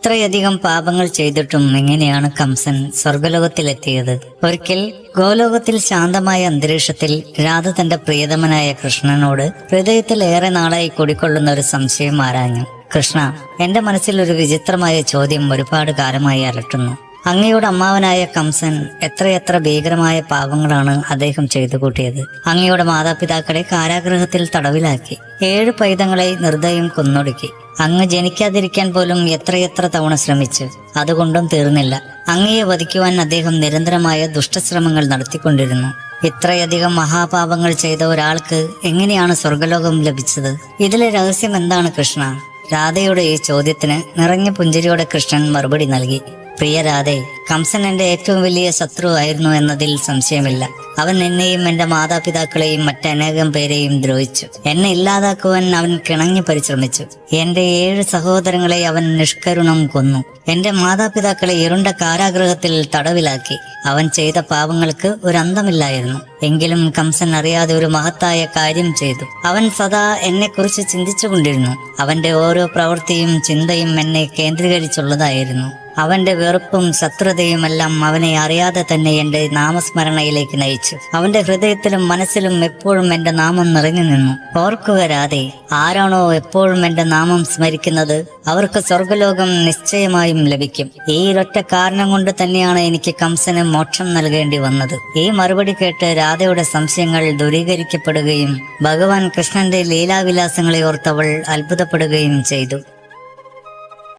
ഇത്രയധികം പാപങ്ങൾ ചെയ്തിട്ടും എങ്ങനെയാണ് കംസൻ സ്വർഗലോകത്തിലെത്തിയത്? ഒരിക്കൽ ഗോലോകത്തിൽ ശാന്തമായ അന്തരീക്ഷത്തിൽ രാധ തന്റെ പ്രിയതമനായ കൃഷ്ണനോട് ഹൃദയത്തിൽ ഏറെ നാളായി കുടിക്കൊള്ളുന്ന ഒരു സംശയം ആരാഞ്ഞു. കൃഷ്ണ എന്റെ മനസ്സിൽ ഒരു വിചിത്രമായ ചോദ്യം ഒരുപാട് കാലമായി അലട്ടുന്നു. അങ്ങയുടെ അമ്മാവനായ കംസൻ എത്രയെത്ര ഭീകരമായ പാപങ്ങളാണ് അദ്ദേഹം ചെയ്തു കൂട്ടിയത്? അങ്ങയുടെ മാതാപിതാക്കളെ കാരാഗ്രഹത്തിൽ തടവിലാക്കി. ഏഴ് പൈതങ്ങളെ നിർദ്ദയം കൊന്നൊടുക്കി. അങ്ങ് ജനിക്കാതിരിക്കാൻ പോലും എത്രയെത്ര തവണ ശ്രമിച്ചു. അതുകൊണ്ടും തീർന്നില്ല. അങ്ങയെ വധിക്കുവാൻ അദ്ദേഹം നിരന്തരമായ ദുഷ്ടശ്രമങ്ങൾ നടത്തിക്കൊണ്ടിരുന്നു. ഇത്രയധികം മഹാപാപങ്ങൾ ചെയ്ത ഒരാൾക്ക് എങ്ങനെയാണ് സ്വർഗലോകം ലഭിച്ചത്? ഇതിലെ രഹസ്യം എന്താണ് കൃഷ്ണ? രാധയുടെ ഈ ചോദ്യത്തിന് നിറഞ്ഞ പുഞ്ചിരിയോടെ കൃഷ്ണൻ മറുപടി നൽകി. പ്രിയ രാധേ കംസൻ എന്റെ ഏറ്റവും വലിയ ശത്രു ആയിരുന്നു എന്നതിൽ സംശയമില്ല. അവൻ എന്നെയും എന്റെ മാതാപിതാക്കളെയും മറ്റനേകം പേരെയും ദ്രോഹിച്ചു. എന്നെ ഇല്ലാതാക്കുവാൻ അവൻ കിണങ്ങി പരിശ്രമിച്ചു. എന്റെ ഏഴ് സഹോദരങ്ങളെ അവൻ നിഷ്കരുണം കൊന്നു. എന്റെ മാതാപിതാക്കളെ ഇരുണ്ട കാരാഗ്രഹത്തിൽ തടവിലാക്കി. അവൻ ചെയ്ത പാപങ്ങൾക്ക് ഒരു അന്തമില്ലായിരുന്നു എങ്കിലും കംസൻ അറിയാതെ ഒരു മഹത്തായ കാര്യം ചെയ്തു. അവൻ സദാ എന്നെക്കുറിച്ച് ചിന്തിച്ചുകൊണ്ടിരുന്നു. അവന്റെ ഓരോ പ്രവൃത്തിയും ചിന്തയും എന്നെ കേന്ദ്രീകരിച്ചുള്ളതായിരുന്നു. അവന്റെ വെറുപ്പും ശത്രുതയുമെല്ലാം അവനെ അറിയാതെ തന്നെ എന്റെ നാമസ്മരണയിലേക്ക് നയിച്ചു. അവന്റെ ഹൃദയത്തിലും മനസ്സിലും എപ്പോഴും എന്റെ നാമം നിറഞ്ഞു നിന്നു. ഓർക്കു വരാതെ ആരാണോ എപ്പോഴും എന്റെ നാമം സ്മരിക്കുന്നത്? അവർക്ക് സ്വർഗലോകം നിശ്ചയമായും ലഭിക്കും. ഈ ഒരൊറ്റ കാരണം കൊണ്ട് തന്നെയാണ് എനിക്ക് കംസന് മോക്ഷം നൽകേണ്ടി വന്നത്. ഈ മറുപടി കേട്ട് രാധയുടെ സംശയങ്ങൾ ദൂരീകരിക്കപ്പെടുകയും ഭഗവാൻ കൃഷ്ണന്റെ ലീലാവിലാസങ്ങളെ ഓർത്തവൾ അത്ഭുതപ്പെടുകയും ചെയ്തു.